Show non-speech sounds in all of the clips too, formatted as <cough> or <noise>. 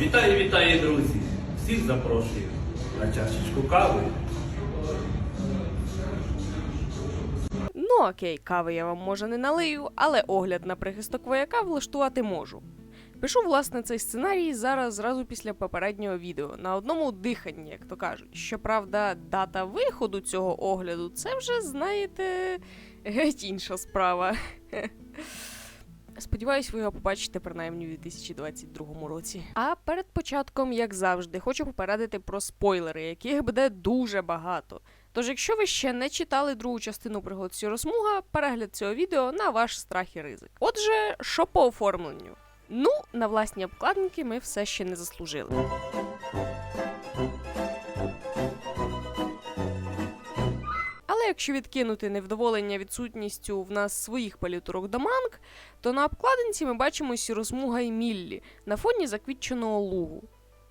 Вітаю, вітаю, друзі! Всіх запрошую на чашечку кави. Ну окей, кави я вам може не налию, але огляд на прихисток вояка влаштувати можу. Пишу власне цей сценарій зараз зразу після попереднього відео на одному диханні, як то кажуть. Щоправда, дата виходу цього огляду це вже, знаєте, <laughs> геть інша справа. <laughs> Сподіваюсь, ви його побачите принаймні у 2022 році. А перед початком, як завжди, хочу попередити про спойлери, яких буде дуже багато. Тож, якщо ви ще не читали другу частину пригод Сіросмуга, перегляд цього відео на ваш страх і ризик. Отже, що по оформленню? Ну, на власні обкладинки ми все ще не заслужили. Якщо відкинути невдоволення відсутністю в нас своїх палітурок до манг, то на обкладинці ми бачимо сіросмуга і Міллі на фоні заквітченого лугу.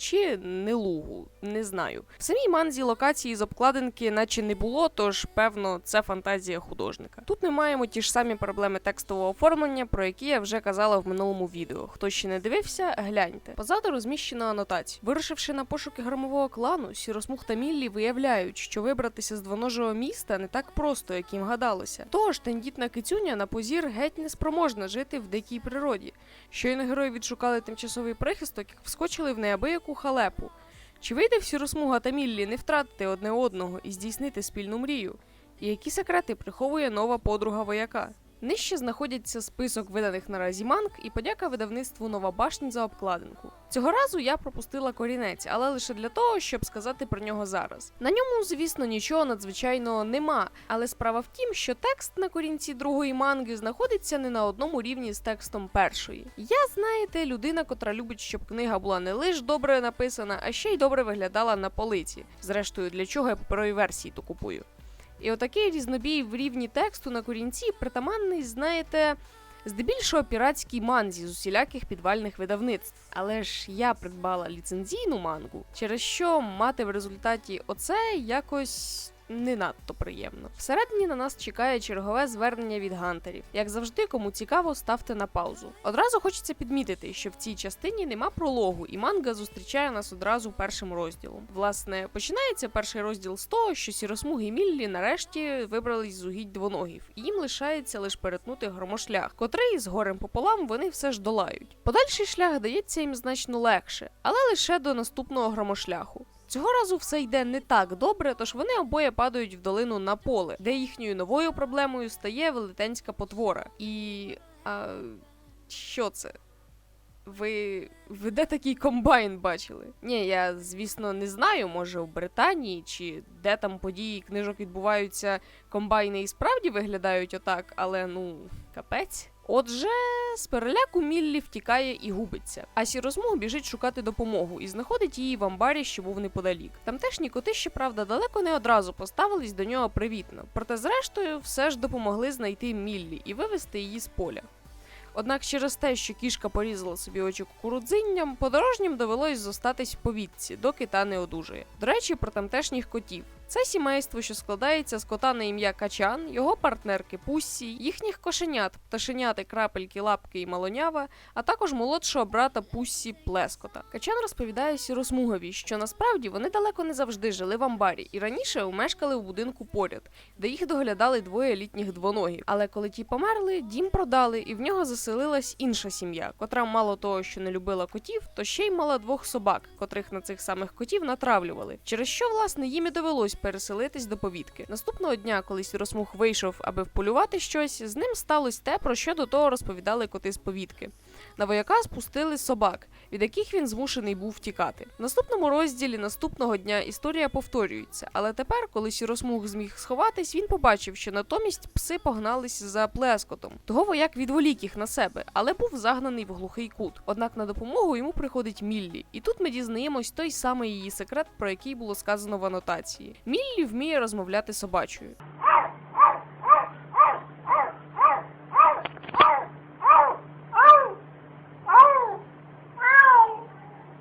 Чи не лугу, не знаю. В самій манзі локації з обкладинки наче не було, тож певно це фантазія художника. Тут ми маємо ті ж самі проблеми текстового оформлення, про які я вже казала в минулому відео. Хто ще не дивився, гляньте. Позаду розміщено анотацію. Вирушивши на пошуки громового клану, Сіросмуг та Міллі виявляють, що вибратися з двоножого міста не так просто, як їм гадалося. Тож тендітна кицюня на позір геть не спроможна жити в дикій природі. Щойно герої відшукали тимчасовий прихисток, вскочили в неабияку халепу. Чи вийде всі розмуга та Міллі не втратити одне одного і здійснити спільну мрію? І які секрети приховує нова подруга вояка? Нижче знаходяться список виданих наразі манг і подяка видавництву Нова Башня за обкладинку. Цього разу я пропустила корінець, але лише для того, щоб сказати про нього зараз. На ньому, звісно, нічого надзвичайного нема, але справа в тім, що текст на корінці другої манги знаходиться не на одному рівні з текстом першої. Я, знаєте, людина, котра любить, щоб книга була не лише добре написана, а ще й добре виглядала на полиці. Зрештою, для чого я паперові версії то купую. І отакий різнобій в рівні тексту на корінці притаманний, знаєте, здебільшого піратській манзі з усіляких підвальних видавництв. Але ж я придбала ліцензійну мангу, через що мати в результаті оце якось. Не надто приємно. Всередині на нас чекає чергове звернення від гантерів. Як завжди, кому цікаво, ставте на паузу. Одразу хочеться підмітити, що в цій частині нема прологу, і манга зустрічає нас одразу першим розділом. Власне, починається перший розділ з того, що сіросмуги Міллі нарешті вибрались з угідь двоногів, і їм лишається лише перетнути громошлях, котрий з горем пополам вони все ж долають. Подальший шлях дається їм значно легше, але лише до наступного громошляху. Цього разу все йде не так добре, тож вони обоє падають в долину на поле, де їхньою новою проблемою стає велетенська потвора. І. А, що це? Ви. Ви де такий комбайн бачили? Ні, я, звісно, не знаю, може в Британії чи де там події книжок відбуваються, комбайни і справді виглядають отак, але ну, капець. Отже, з переляку Міллі втікає і губиться, а Сірозмуг біжить шукати допомогу і знаходить її в амбарі, що був неподалік. Тамтешні коти, щоправда, далеко не одразу поставились до нього привітно, проте, зрештою, все ж допомогли знайти Міллі і вивезти її з поля. Однак через те, що кішка порізала собі очі кукурудзинням, подорожнім довелось зостатись в повітці, доки та не одужає. До речі, про тамтешніх котів. Це сімейство, що складається з кота на ім'я Качан, його партнерки Пуссі, їхніх кошенят, пташеняти, крапельки, лапки і малонява, а також молодшого брата Пуссі Плескота. Качан розповідає Сіросмугові, що насправді вони далеко не завжди жили в амбарі і раніше мешкали в будинку поряд, де їх доглядали двоє літніх двоногів. Але коли ті померли, дім продали, і в нього заселилась інша сім'я, котра мало того, що не любила котів, то ще й мала двох собак, котрих на цих самих котів натравлювали. Через що, власне, їм і довелось переселитись до повітки. Наступного дня, коли Сіросмуг вийшов, аби вполювати щось, з ним сталося те, про що до того розповідали коти з повітки. На вояка спустили собак, від яких він змушений був втікати. В наступному розділі наступного дня історія повторюється, але тепер, коли Сіросмуг зміг сховатись, він побачив, що натомість пси погнались за плескотом. Того вояк відволік їх на себе, але був загнаний в глухий кут. Однак на допомогу йому приходить Міллі, і тут ми дізнаємось той самий її секрет, про який було сказано в анотації. Міллі вміє розмовляти собачою.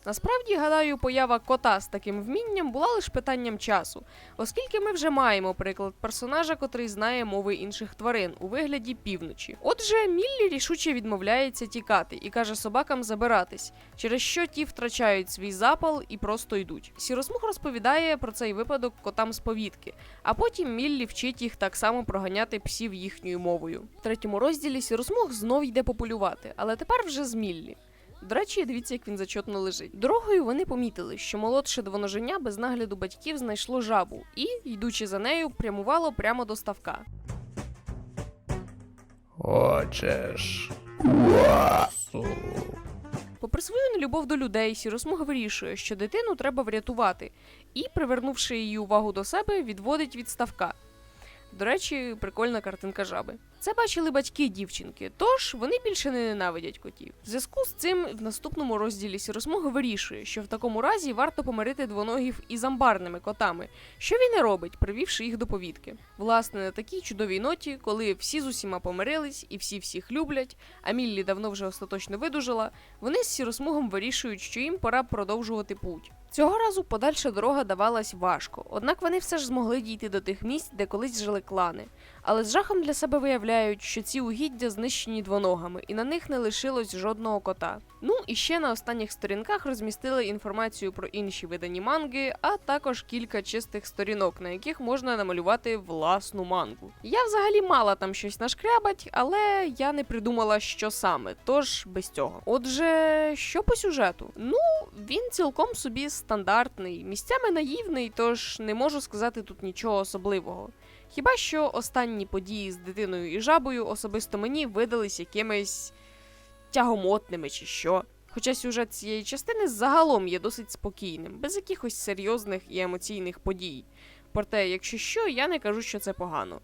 Насправді, гадаю, поява кота з таким вмінням була лише питанням часу, оскільки ми вже маємо приклад персонажа, котрий знає мови інших тварин у вигляді півночі. Отже, Міллі рішуче відмовляється тікати і каже собакам забиратись, через що ті втрачають свій запал і просто йдуть. Сіросмуг розповідає про цей випадок котам з повітки, а потім Міллі вчить їх так само проганяти псів їхньою мовою. В третьому розділі Сіросмуг знов йде пополювати, але тепер вже з Міллі. До речі, дивіться, як він зачотно лежить. Дорогою вони помітили, що молодше двоноженя без нагляду батьків знайшло жабу і, йдучи за нею, прямувало прямо до ставка. Хочеш квасу? Попри свою нелюбов до людей, Сіросмуга вирішує, що дитину треба врятувати, і, привернувши її увагу до себе, відводить від ставка. До речі, прикольна картинка жаби. Це бачили батьки дівчинки, тож вони більше не ненавидять котів. В зв'язку з цим в наступному розділі Сіросмуга вирішує, що в такому разі варто помирити двоногів із амбарними котами, що він і робить, привівши їх до повітки. Власне, на такій чудовій ноті, коли всі з усіма помирились і всі всіх люблять, а Міллі давно вже остаточно видужала, вони з сіросмугом вирішують, що їм пора продовжувати путь. Цього разу подальша дорога давалась важко, однак вони все ж змогли дійти до тих місць, де колись жили клани. Але з жахом для себе виявляють, що ці угіддя знищені двоногами, і на них не лишилось жодного кота. Ну і ще на останніх сторінках розмістили інформацію про інші видані манги, а також кілька чистих сторінок, на яких можна намалювати власну мангу. Я взагалі мала там щось нашкрябать, але я не придумала, що саме, тож без цього. Отже, що по сюжету? Ну, він цілком собі стандартний, місцями наївний, тож не можу сказати тут нічого особливого. Хіба що останні події з дитиною і жабою особисто мені видались якимись тягомотними чи що. Хоча сюжет цієї частини загалом є досить спокійним, без якихось серйозних і емоційних подій. Проте, якщо що, я не кажу, що це погано.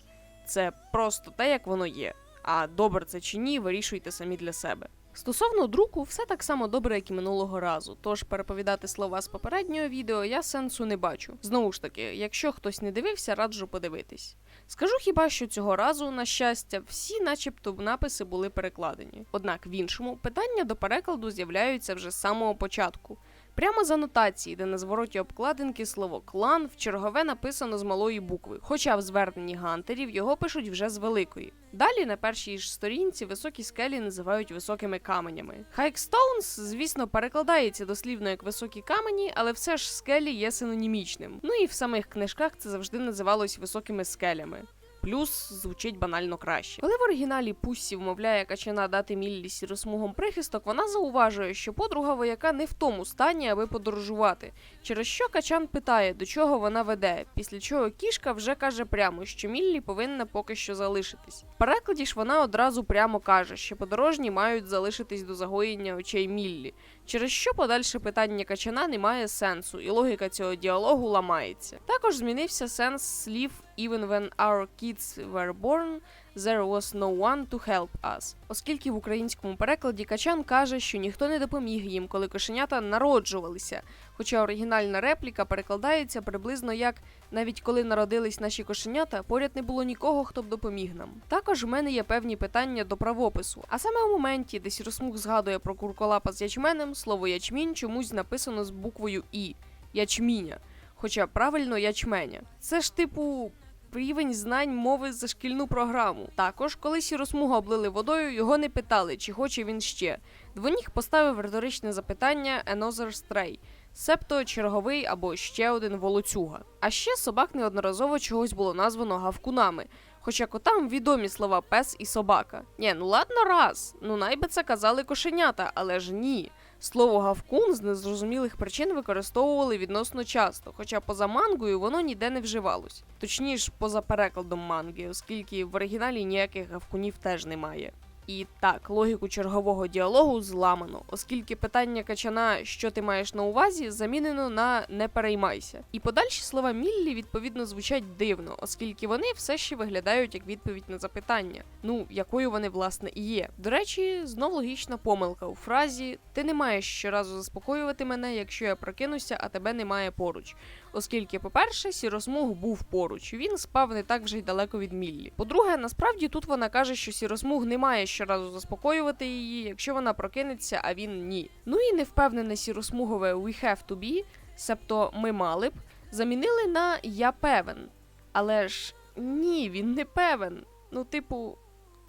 Це просто те, як воно є. А добре це чи ні, вирішуйте самі для себе. Стосовно друку, все так само добре, як і минулого разу. Тож переповідати слова з попереднього відео я сенсу не бачу. Знову ж таки, якщо хтось не дивився, раджу подивитись. Скажу хіба що цього разу, на щастя, всі, начебто, написи були перекладені. Однак в іншому питання до перекладу з'являються вже з самого початку. Прямо з анотації, де на звороті обкладинки слово клан в чергове написано з малої букви, хоча в зверненні гантерів його пишуть вже з великої. Далі на першій ж сторінці високі скелі називають високими каменями. Хайкстоунс, звісно, перекладається дослівно як високі камені, але все ж скелі є синонімічним. Ну і в самих книжках це завжди називалось високими скелями. Плюс звучить банально краще. Коли в оригіналі Пуссі вмовляє качана дати Міллі сіросмугом прихисток, вона зауважує, що подруга вояка не в тому стані, аби подорожувати. Через що качан питає, до чого вона веде, після чого кішка вже каже прямо, що Міллі повинна поки що залишитись. В перекладі ж вона одразу прямо каже, що подорожні мають залишитись до загоєння очей Міллі, через що подальше питання качана не має сенсу, і логіка цього діалогу ламається. Також змінився сенс слів Even when our kids were born, there was no one to help us. Оскільки в українському перекладі Качан каже, що ніхто не допоміг їм, коли кошенята народжувалися. Хоча оригінальна репліка перекладається приблизно як навіть коли народились наші кошенята, поряд не було нікого, хто б допоміг нам. Також в мене є певні питання до правопису. А саме у моменті, де Сіросмуг згадує про курколапа з ячменем, слово ячмінь чомусь написано з буквою І ячміня. Хоча правильно ячменя. Це ж типу рівень знань мови за шкільну програму. Також, коли сіросмуга облили водою, його не питали, чи хоче він ще. Двоніг поставив риторичне запитання Another Stray, себто черговий або ще один волоцюга. А ще собак неодноразово чогось було названо гавкунами. Хоча котам відомі слова пес і собака. Ні, ну ладно раз. Ну найби це казали кошенята, але ж ні. Слово гавкун з незрозумілих причин використовували відносно часто, хоча поза мангою воно ніде не вживалось. Точніше, поза перекладом манги, оскільки в оригіналі ніяких гавкунів теж немає. І так, логіку чергового діалогу зламано, оскільки питання качана, що ти маєш на увазі, замінено на не переймайся. І подальші слова Міллі відповідно звучать дивно, оскільки вони все ще виглядають як відповідь на запитання, ну якою вони власне і є. До речі, знов логічна помилка у фразі Ти не маєш щоразу заспокоювати мене, якщо я прокинуся, а тебе немає поруч. Оскільки, по-перше, сіросмуг був поруч, він спав не так вже й далеко від Міллі. По-друге, насправді тут вона каже, що сіросмуг не має щоразу заспокоювати її, якщо вона прокинеться, а він ні. Ну і невпевнене сіросмугове we have to be, себто ми мали б, замінили на я певен. Але ж ні, він не певен. Ну, типу,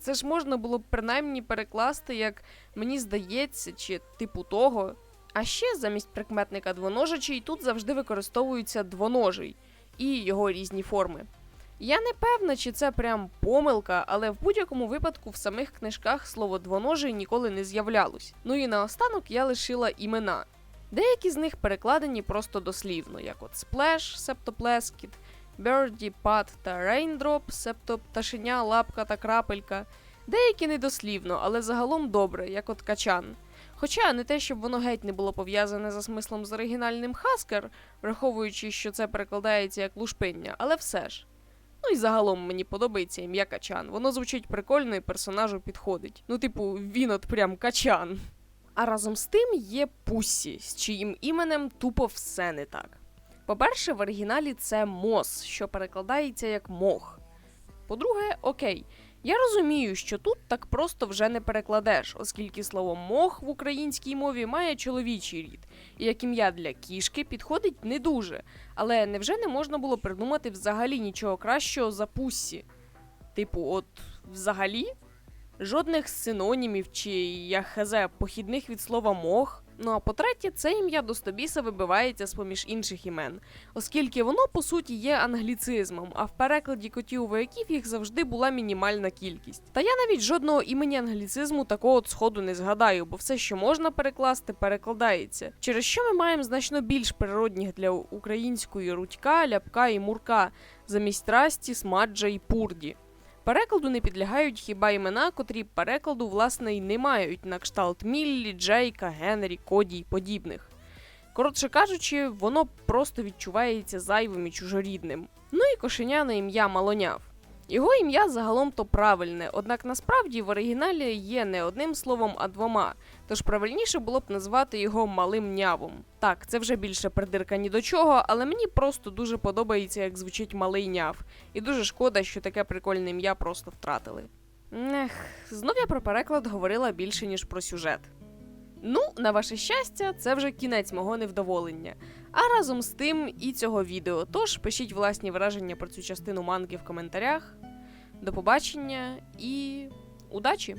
це ж можна було б принаймні перекласти, як мені здається, чи типу того. А ще замість прикметника двоножичий тут завжди використовується двоножий і його різні форми. Я не певна, чи це прям помилка, але в будь-якому випадку в самих книжках слово двоножий ніколи не з'являлось. Ну і наостанок я лишила імена. Деякі з них перекладені просто дослівно, як от сплеш, себто плескіт, Birdie, Pat та Raindrop, себто пташеня, лапка та крапелька. Деякі недослівно, але загалом добре, як от качан. Хоча не те, щоб воно геть не було пов'язане за смислом з оригінальним Хаскер, враховуючи, що це перекладається як лушпиння, але все ж. Ну і загалом мені подобається ім'я Качан. Воно звучить прикольно і персонажу підходить. Ну, типу, він от прям качан. А разом з тим є Пуссі, з чиїм іменем тупо все не так. По-перше, в оригіналі це мос, що перекладається як мох. По-друге, окей, я розумію, що тут так просто вже не перекладеш, оскільки слово мох в українській мові має чоловічий рід, і як ім'я для кішки підходить не дуже. Але невже не можна було придумати взагалі нічого кращого за пуссі? Типу, от взагалі? Жодних синонімів чи я хз похідних від слова мох. Ну а по-третє, це ім'я до Стобіса вибивається з поміж інших імен, оскільки воно по суті є англіцизмом, а в перекладі котів вояків їх завжди була мінімальна кількість. Та я навіть жодного імені англіцизму такого сходу не згадаю, бо все, що можна перекласти, перекладається. Через що ми маємо значно більш природних для української рудька, ляпка і мурка, замість расті, смаджа і пурді. Перекладу не підлягають хіба імена, котрі перекладу, власне, й не мають на кшталт Міллі, Джейка, Генрі, Коді й подібних. Коротше кажучи, воно просто відчувається зайвим і чужорідним. Ну і кошеня на ім'я Малоняв. Його ім'я загалом то правильне, однак насправді в оригіналі є не одним словом, а двома, тож правильніше було б назвати його малим нявом. Так, це вже більше придирка ні до чого, але мені просто дуже подобається, як звучить малий няв, і дуже шкода, що таке прикольне ім'я просто втратили. Ех, знов я про переклад говорила більше, ніж про сюжет. Ну, на ваше щастя, це вже кінець мого невдоволення. А разом з тим і цього відео. Тож пишіть власні враження про цю частину манки в коментарях. До побачення і удачі!